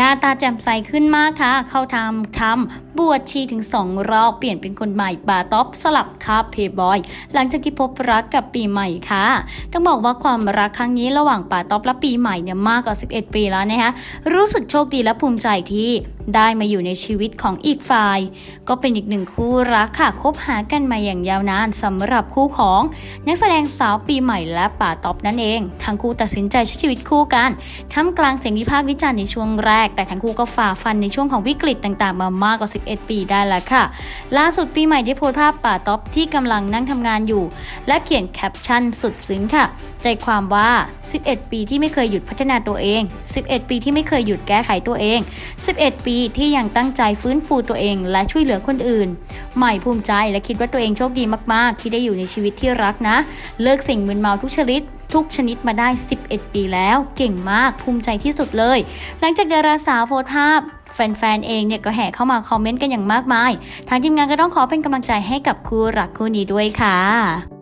หน้าตาแจ่มใสขึ้นมากค่ะ เข้าทำทำ บวชชีถึงสองรอบเปลี่ยนเป็นคนใหม่ปาต๊อปสลับคาเพย์บอย หลังจากที่พบรักกับปีใหม่ค่ะ ต้องบอกว่าความรักครั้งนี้ระหว่างป่าต๊อปและปีใหม่เนี่ยมากกว่า 11 ปีแล้วนะคะรู้สึกโชคดีและภูมิใจที่ได้มาอยู่ในชีวิตของอีกฝ่าย ก็เป็นอีกหนึ่งคู่รักค่ะคบหากันมาอย่างยาวนานสำหรับคู่ของนักแสดงสาวปีใหม่และป่าต๊อปนั่นเอง ทั้งคู่ตัดสินใจใช้ชีวิตคู่กันท่ามกลางเสียงวิพากษ์วิจารณ์ในช่วงแรก แต่ทั้งคู่ก็ฝ่าฟันในช่วงของวิกฤตต่างๆ มามากกว่า11ปีได้แล้วค่ะ ล่าสุดปีใหม่ได้โพสต์ภาพป่าต๊อปที่กำลังนั่งทำงานอยู่ และเขียนแคปชั่นสุดซึ้งค่ะ ใจความว่า 11 ปีที่ไม่เคยหยุดพัฒนาตัวเอง 11 ปีที่ไม่เคยหยุดแก้ไขตัวเอง 11 ปีที่ยังตั้งใจฟื้นฟูตัวเอง และช่วยเหลือคนอื่น ใหม่ภูมิใจและคิดว่าตัวเองโชคดีมาก ๆ ที่ได้อยู่ในชีวิตที่รักนะ เลิกสิ่งมึนเมาทุกชนิดทุกชนิดมาได้ 11 ปีแล้ว เก่งมาก ภูมิใจที่สุดเลย หลังจากดาราสาวโพสต์ภาพ แฟนๆเองเนี่ยก็แห่เข้ามาคอมเมนต์กันอย่างมากมาย ทางทีมงานก็ต้องขอเป็นกำลังใจให้กับคู่รักคู่นี้ด้วยค่ะ